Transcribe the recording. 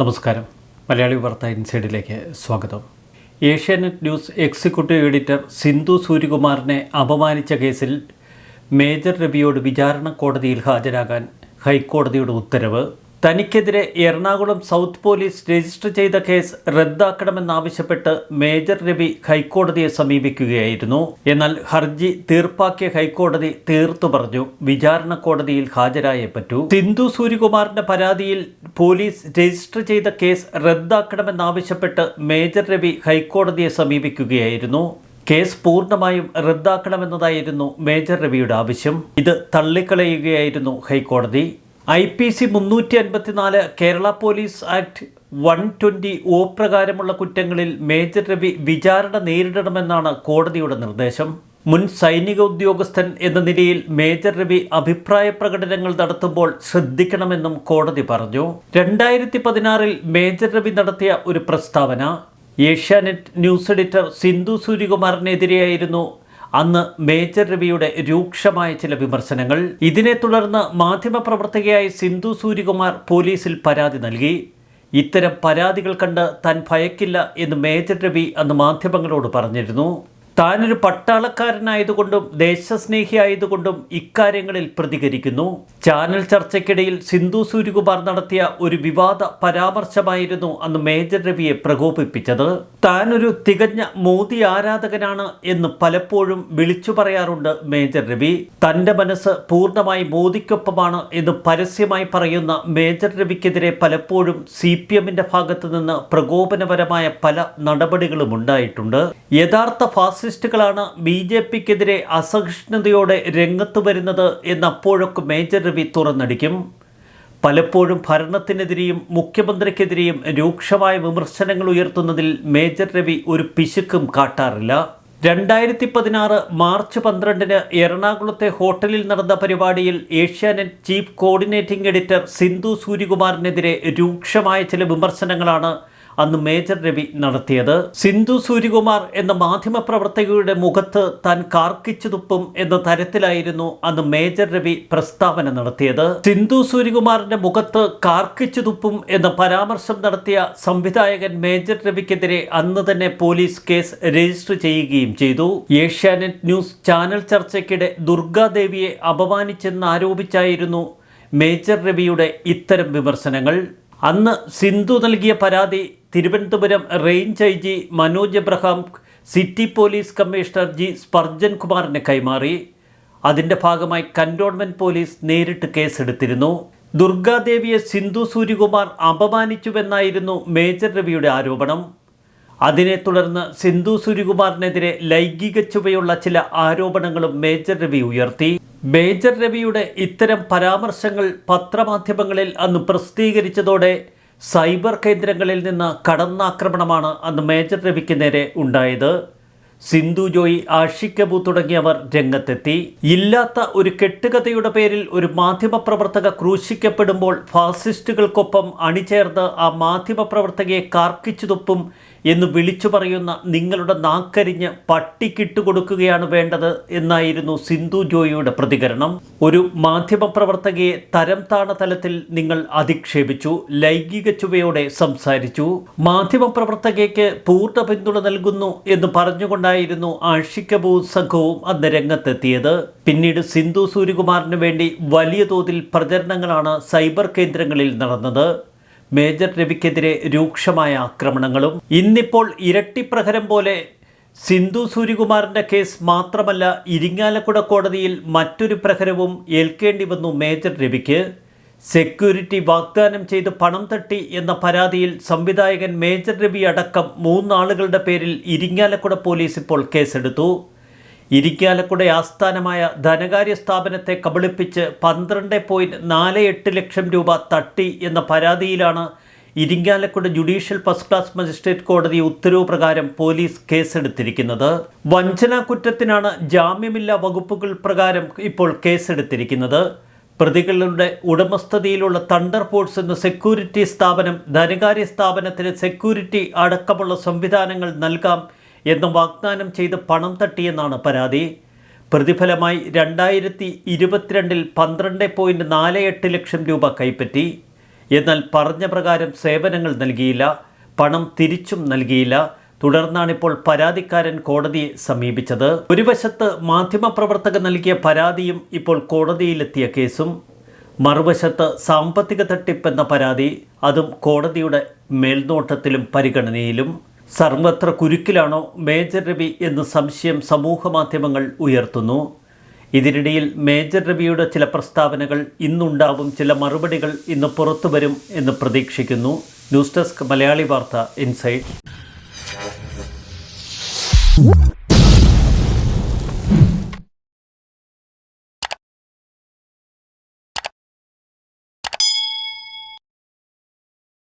നമസ്കാരം. മലയാളി വാർത്ത ഇൻസൈഡിലേക്ക് സ്വാഗതം. Asianet news executive editor Sindhu സൂര്യകുമാറിനെ അപമാനിച്ച കേസിൽ മേജർ രവിയോട് വിചാരണ കോടതിയിൽ ഹാജരാകാൻ ഹൈക്കോടതിയുടെ ഉത്തരവ് തനിക്കെതിരെ എറണാകുളം സൗത്ത് പോലീസ് രജിസ്റ്റർ ചെയ്ത കേസ് റദ്ദാക്കണമെന്നാവശ്യപ്പെട്ട് മേജർ രവി ഹൈക്കോടതിയെ സമീപിക്കുകയായിരുന്നു. എന്നാൽ ഹർജി തീർപ്പാക്കിയ ഹൈക്കോടതി തീർത്തു പറഞ്ഞു. വിചാരണ കോടതിയിൽ ഹാജരായേ പറ്റൂ. സിന്ധു സൂര്യകുമാറിന്റെ പരാതിയിൽ പോലീസ് രജിസ്റ്റർ ചെയ്ത കേസ് റദ്ദാക്കണമെന്നാവശ്യപ്പെട്ട് മേജർ രവി ഹൈക്കോടതിയെ സമീപിക്കുകയായിരുന്നു. കേസ് പൂർണമായും റദ്ദാക്കണമെന്നതായിരുന്നു മേജർ രവിയുടെ ആവശ്യം. ഇത് തള്ളിക്കളയുകയായിരുന്നു ഹൈക്കോടതി. ഐ പി സി മുന്നൂറ്റി അൻപത്തിനാല് Kerala police act one twenty O പ്രകാരമുള്ള കുറ്റങ്ങളിൽ മേജർ രവി വിചാരണ നേരിടണമെന്നാണ് കോടതിയുടെ നിർദ്ദേശം. മുൻ സൈനിക ഉദ്യോഗസ്ഥൻ എന്ന നിലയിൽ മേജർ രവി അഭിപ്രായ പ്രകടനങ്ങൾ നടത്തുമ്പോൾ ശ്രദ്ധിക്കണമെന്നും കോടതി പറഞ്ഞു. രണ്ടായിരത്തി പതിനാറിൽ മേജർ രവി നടത്തിയ ഒരു പ്രസ്താവന. ഏഷ്യാനെറ്റ് ന്യൂസ് എഡിറ്റർ സിന്ധു സൂര്യകുമാറിനെതിരെയായിരുന്നു അന്ന് മേജർ രവിയുടെ രൂക്ഷമായ ചില വിമർശനങ്ങൾ. ഇതിനെ തുടർന്ന് മാധ്യമപ്രവർത്തകയായ സിന്ധു സൂര്യകുമാർ പോലീസിൽ പരാതി നൽകി. ഇത്തരം പരാതികൾ കണ്ട് താൻ ഭയക്കില്ല എന്ന് മേജർ രവി അന്ന് മാധ്യമങ്ങളോട് പറഞ്ഞിരുന്നു. താനൊരു പട്ടാളക്കാരനായതുകൊണ്ടും ദേശസ്നേഹിയായതുകൊണ്ടും ഇക്കാര്യങ്ങളിൽ പ്രതികരിക്കുന്നു. ചാനൽ ചർച്ചയ്ക്കിടയിൽ സിന്ധു സൂര്യകുമാർ നടത്തിയ ഒരു വിവാദ പരാമർശമായിരുന്നു അന്ന് മേജർ രവിയെ പ്രകോപിപ്പിച്ചത്. താനൊരു തികഞ്ഞ മോദി ആരാധകനാണ് എന്ന് പലപ്പോഴും വിളിച്ചു പറയാറുണ്ട് മേജർ രവി. തന്റെ മനസ്സ് പൂർണമായി മോദിക്കൊപ്പമാണ് എന്ന് പരസ്യമായി പറയുന്ന മേജർ രവിക്കെതിരെ പലപ്പോഴും സി പി എമ്മിന്റെ ഭാഗത്തു നിന്ന് പ്രകോപനപരമായ പല നടപടികളും ഉണ്ടായിട്ടുണ്ട്. യഥാർത്ഥ ഫാസിസ്റ്റുകളാണ് ബി ജെ പിക്കെതിരെ അസഹിഷ്ണുതയോടെ രംഗത്ത് വരുന്നത് എന്നപ്പോഴൊക്കെ മേജർ രവി തുറന്നടിക്കും. പലപ്പോഴും ഭരണത്തിനെതിരെയും മുഖ്യമന്ത്രിക്കെതിരെയും രൂക്ഷമായ വിമർശനങ്ങൾ ഉയർത്തുന്നതിൽ മേജർ രവി ഒരു പിശുക്കും കാട്ടാറില്ല. രണ്ടായിരത്തി പതിനാറ് മാർച്ച് പന്ത്രണ്ടിന് എറണാകുളത്തെ ഹോട്ടലിൽ നടന്ന പരിപാടിയിൽ Asianet chief coordinating editor Sindhu സൂര്യകുമാറിനെതിരെ രൂക്ഷമായ ചില വിമർശനങ്ങളാണ് അന്ന് മേജർ രവി നടത്തിയത്. സിന്ധു സൂര്യകുമാർ എന്ന മാധ്യമപ്രവർത്തകയുടെ മുഖത്ത് താൻ കാർക്കിച്ചുതുപ്പും എന്ന തരത്തിലായിരുന്നു അന്ന് മേജർ രവി പ്രസ്താവന നടത്തിയത്. സിന്ധു സൂര്യകുമാറിന്റെ മുഖത്ത് കാർക്കിച്ചുതുപ്പും എന്ന പരാമർശം നടത്തിയ സംവിധായകൻ മേജർ രവിക്കെതിരെ അന്ന് തന്നെ പോലീസ് കേസ് രജിസ്റ്റർ ചെയ്യുകയും ചെയ്തു. ഏഷ്യാനെറ്റ് ന്യൂസ് ചാനൽ ചർച്ചയ്ക്കിടെ ദുർഗാദേവിയെ അപമാനിച്ചെന്നാരോപിച്ചായിരുന്നു മേജർ രവിയുടെ ഇത്തരം വിമർശനങ്ങൾ. അന്ന് സിന്ധു നൽകിയ പരാതി Thiruvananthapuram range I G Manoj Abraham city police commissioner G Spurgeon കുമാറിന് കൈമാറി. അതിന്റെ ഭാഗമായി കന്റോൺമെന്റ് പോലീസ് നേരിട്ട് കേസെടുത്തിരുന്നു. ദുർഗാദേവിയെ സിന്ധു സൂര്യകുമാർ അപമാനിച്ചുവെന്നായിരുന്നു മേജർ രവിയുടെ ആരോപണം. അതിനെ തുടർന്ന് സിന്ധു സൂര്യകുമാറിനെതിരെ ലൈംഗിക ചുവയുള്ള ചില ആരോപണങ്ങളും മേജർ രവി ഉയർത്തി. മേജർ രവിയുടെ ഇത്തരം പരാമർശങ്ങൾ പത്രമാധ്യമങ്ങളിൽ അന്ന് പ്രസിദ്ധീകരിച്ചതോടെ സൈബർ കേന്ദ്രങ്ങളിൽ നിന്ന് കടന്നാക്രമണമാണ് അന്ന് മേജർ രവിക്ക് നേരെ ഉണ്ടായത്. സിന്ധു ജോയി ആഷിക് കബു തുടങ്ങിയവർ രംഗത്തെത്തി. ഇല്ലാത്ത ഒരു കെട്ടുകഥയുടെ പേരിൽ ഒരു മാധ്യമപ്രവർത്തക ക്രൂശിക്കപ്പെടുമ്പോൾ ഫാസിസ്റ്റുകൾക്കൊപ്പം അണിചേർന്ന് ആ മാധ്യമപ്രവർത്തകയെ കാർക്കിച്ചു തുപ്പും എന്ന് വിളിച്ചു പറയുന്ന നിങ്ങളുടെ നാക്കരിഞ്ഞ് പട്ടിക്കിട്ട് കൊടുക്കുകയാണ് വേണ്ടത് എന്നായിരുന്നു സിന്ധു ജോയിയുടെ പ്രതികരണം. ഒരു മാധ്യമപ്രവർത്തകയെ തരം താണ തലത്തിൽ നിങ്ങൾ അധിക്ഷേപിച്ചു ലൈംഗിക ചുവയോടെ സംസാരിച്ചു. മാധ്യമപ്രവർത്തകയ്ക്ക് പൂർണ പിന്തുണ നൽകുന്നു എന്ന് പറഞ്ഞുകൊണ്ടായിരുന്നു ആഷിക്കബൂ സംഘവും അന്ന് രംഗത്തെത്തിയത്. പിന്നീട് സിന്ധു സൂര്യകുമാറിന് വേണ്ടി വലിയ തോതിൽ പ്രചരണങ്ങളാണ് സൈബർ കേന്ദ്രങ്ങളിൽ നടന്നത്. മേജർ രവിക്കെതിരെ രൂക്ഷമായ ആക്രമണങ്ങളും. ഇന്നിപ്പോൾ ഇരട്ടിപ്രഹരം പോലെ സിന്ധു സൂര്യകുമാറിന്റെ കേസ് മാത്രമല്ല ഇരിങ്ങാലക്കുട കോടതിയിൽ മറ്റൊരു പ്രഹരവും ഏൽക്കേണ്ടി വന്നു മേജർ രവിക്ക്. സെക്യൂരിറ്റി വാഗ്ദാനം ചെയ്ത് പണം തട്ടി എന്ന പരാതിയിൽ സംവിധായകൻ മേജർ രവി അടക്കം മൂന്നാളുകളുടെ പേരിൽ ഇരിങ്ങാലക്കുട പോലീസ് ഇപ്പോൾ കേസെടുത്തു. ഇരിക്കാലക്കുട ആസ്ഥാനമായ ധനകാര്യ സ്ഥാപനത്തെ കബളിപ്പിച്ച് പന്ത്രണ്ട് പോയിന്റ് നാല് എട്ട് ലക്ഷം രൂപ തട്ടി എന്ന പരാതിയിലാണ് Irinjalakuda judicial first class magistrate കോടതി ഉത്തരവ് പ്രകാരം പോലീസ് കേസെടുത്തിരിക്കുന്നത്. വഞ്ചനാ കുറ്റത്തിനാണ് ജാമ്യമില്ലാ വകുപ്പുകൾ പ്രകാരം ഇപ്പോൾ കേസെടുത്തിരിക്കുന്നത്. പ്രതികളുടെ ഉടമസ്ഥതയിലുള്ള തണ്ടർ ഫോഴ്സ് എന്ന സെക്യൂരിറ്റി സ്ഥാപനം ധനകാര്യ സ്ഥാപനത്തിന് സെക്യൂരിറ്റി അടക്കമുള്ള സംവിധാനങ്ങൾ നൽകാം എന്ന് വാഗ്ദാനം ചെയ്ത് പണം തട്ടിയെന്നാണ് പരാതി. പ്രതിഫലമായി രണ്ടായിരത്തി ഇരുപത്തിരണ്ടിൽ പന്ത്രണ്ട് പോയിന്റ് നാല് എട്ട് ലക്ഷം രൂപ കൈപ്പറ്റി. എന്നാൽ പറഞ്ഞ പ്രകാരം സേവനങ്ങൾ നൽകിയില്ല പണം തിരിച്ചും നൽകിയില്ല. തുടർന്നാണിപ്പോൾ പരാതിക്കാരൻ കോടതിയെ സമീപിച്ചത്. ഒരു വശത്ത് മാധ്യമപ്രവർത്തകർ നൽകിയ പരാതിയും ഇപ്പോൾ കോടതിയിലെത്തിയ കേസും. മറുവശത്ത് സാമ്പത്തിക തട്ടിപ്പെന്ന പരാതി അതും കോടതിയുടെ മേൽനോട്ടത്തിലും പരിഗണനയിലും. സർവത്ര കുരുക്കിലാണോ മേജർ രവി എന്ന് സംശയം സമൂഹ മാധ്യമങ്ങൾ ഉയർത്തുന്നു. ഇതിനിടയിൽ മേജർ രവിയുടെ ചില പ്രസ്താവനകൾ ഇന്നുണ്ടാവും ചില മറുപടികൾ ഇന്ന് പുറത്തു വരും എന്ന് പ്രതീക്ഷിക്കുന്നു. ന്യൂസ് ഡെസ്ക് മലയാളി വാർത്ത ഇൻസൈറ്റ്.